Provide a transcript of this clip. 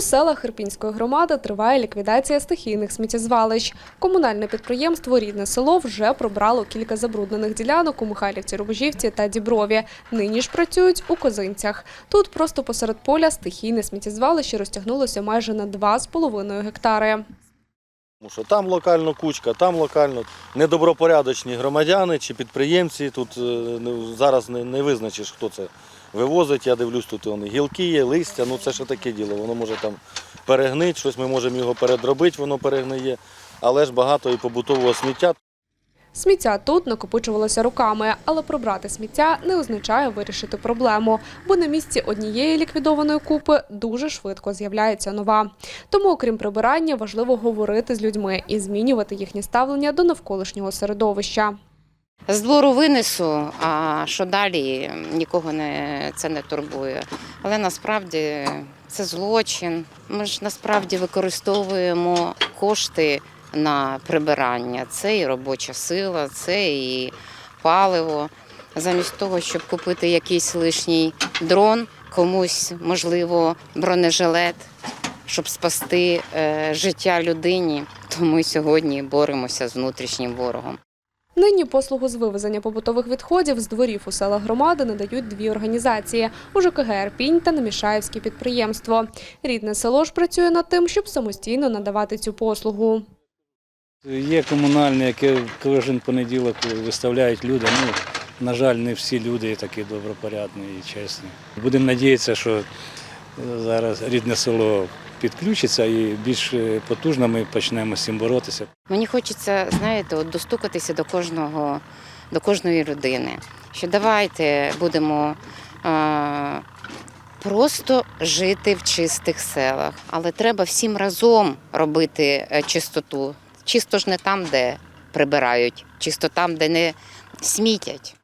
У селах Ірпінської громади триває ліквідація стихійних сміттєзвалищ. Комунальне підприємство Рідне село вже прибрало кілька забруднених ділянок у Михайлівці, Рубожівці та Діброві. Нині ж працюють у Козинцях. Тут просто посеред поля стихійне сміттєзвалище розтягнулося майже на 2,5 гектари. Тому що там локально кучка, там локально недобропорядочні громадяни чи підприємці. Тут е, зараз не визначиш, хто це вивозить. Я дивлюсь, тут вони гілки є, листя, ну це ще таке діло. Воно може там перегнити, щось ми можемо його передробити, воно перегниє. Але ж багато і побутового сміття. Сміття тут накопичувалося руками, але прибрати сміття не означає вирішити проблему, бо на місці однієї ліквідованої купи дуже швидко з'являється нова. Тому, окрім прибирання, важливо говорити з людьми і змінювати їхнє ставлення до навколишнього середовища. З двору винесу, а що далі нікого не, це не турбує. Але насправді це злочин. Ми ж насправді використовуємо кошти на прибирання. Це і робоча сила, це і паливо. Замість того, щоб купити якийсь лишній дрон, комусь, можливо, бронежилет, щоб спасти е, життя людині, то ми сьогодні боремося з внутрішнім ворогом. Нині послугу з вивезення побутових відходів з дворів у селах громади надають дві організації – УЖКГ «Ірпінь» та Намішаївське підприємство. Рідне село ж працює над тим, щоб самостійно надавати цю послугу. Є комунальні, які кожен понеділок виставляють люди. Ну, на жаль, не всі люди такі добропорядні і чесні. Будемо надіятися, що зараз рідне село підключиться і більш потужно ми почнемо з цим боротися. Мені хочеться, знаєте, от достукатися до кожного, до кожної людини. Що давайте будемо е, просто жити в чистих селах, але треба всім разом робити е, чистоту. Чисто ж не там, де прибирають, чисто там, де не смітять.